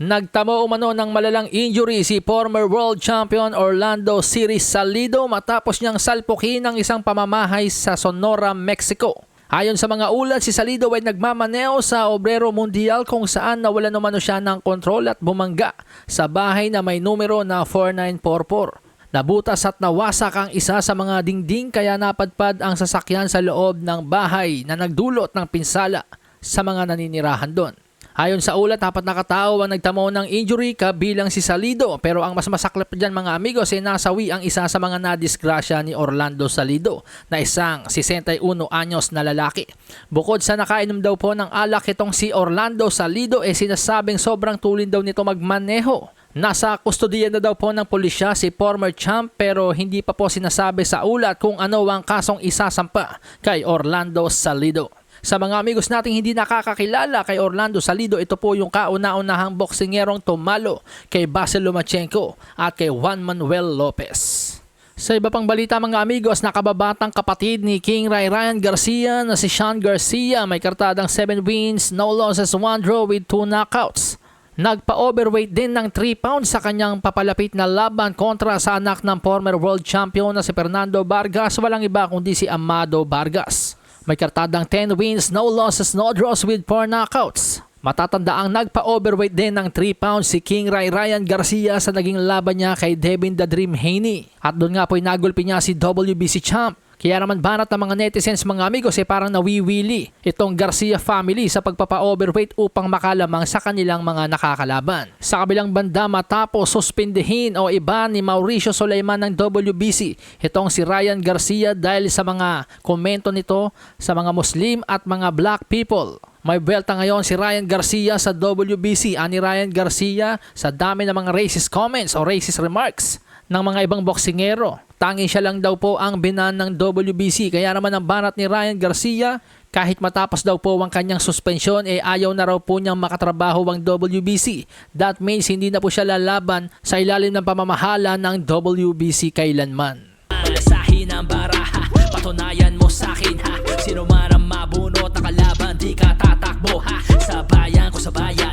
Nagtamo umano ng malalang injury si former world champion Orlando City Salido matapos niyang salpukin ng isang pamamahay sa Sonora, Mexico. Ayon sa mga ulat, si Salido ay nagmamaneo sa Obrero Mundial kung saan nawala naman siya ng kontrol at bumangga sa bahay na may numero na 4944. Nabutas at nawasak ang isa sa mga dingding kaya napadpad ang sasakyan sa loob ng bahay na nagdulot ng pinsala sa mga naninirahan doon. Ayon sa ulat, apat na katao ang nagtamo ng injury kabilang si Salido pero ang mas masaklap dyan mga amigos ay nasawi ang isa sa mga nadisgrasya ni Orlando Salido na isang 61 anyos na lalaki. Bukod sa nakainom daw po ng alak itong si Orlando Salido ay sinasabing sobrang tulin daw nito magmaneho. Nasa kustodiya na daw po ng pulisya si former champ pero hindi pa po sinasabi sa ulat kung ano ang kasong isasampa kay Orlando Salido. Sa mga amigos nating hindi nakakakilala kay Orlando Salido, ito po yung kauna-unahang boksingerong tumalo kay Basil Lomachenko at kay Juan Manuel Lopez. Sa iba pang balita mga amigos, nakababatang kapatid ni King Ray Ryan Garcia na si Sean Garcia may kartadang 7 wins, no losses, 1 draw with 2 knockouts. Nagpa-overweight din ng 3 pounds sa kanyang papalapit na laban kontra sa anak ng former world champion na si Fernando Vargas, walang iba kundi si Amado Vargas. May kartadang 10 wins, no losses, no draws with 4 knockouts. Matatanda ang nagpa-overweight din ng 3 pounds si King Ray Ryan Garcia sa naging laban niya kay Devin the Dream Haney. At doon nga po'y nagulpi niya si WBC champ. Kaya naman banat ng mga netizens mga amigos ay parang nawiwili itong Garcia family sa pagpapa-overweight upang makalamang sa kanilang mga nakakalaban. Sa kabilang banda matapos suspindihin o iba ni Mauricio Sulaiman ng WBC itong si Ryan Garcia dahil sa mga komento nito sa mga Muslim at mga black people. May belta ngayon si Ryan Garcia sa WBC. Ani Ryan Garcia sa dami ng mga racist comments o racist remarks ng mga ibang boksingero. Tanging siya lang daw po ang binan ng WBC. Kaya naman ang banat ni Ryan Garcia, kahit matapos daw po ang kanyang suspensyon, eh ayaw na raw po niyang makatrabaho ang WBC. That means hindi na po siya lalaban sa ilalim ng pamamahala ng WBC kailanman. Sa hinang baraha Patunayan mo sa akin ha Sino man ang mabunot na kalaban Di ka tatakbo ha Sa bayan ko sa bayan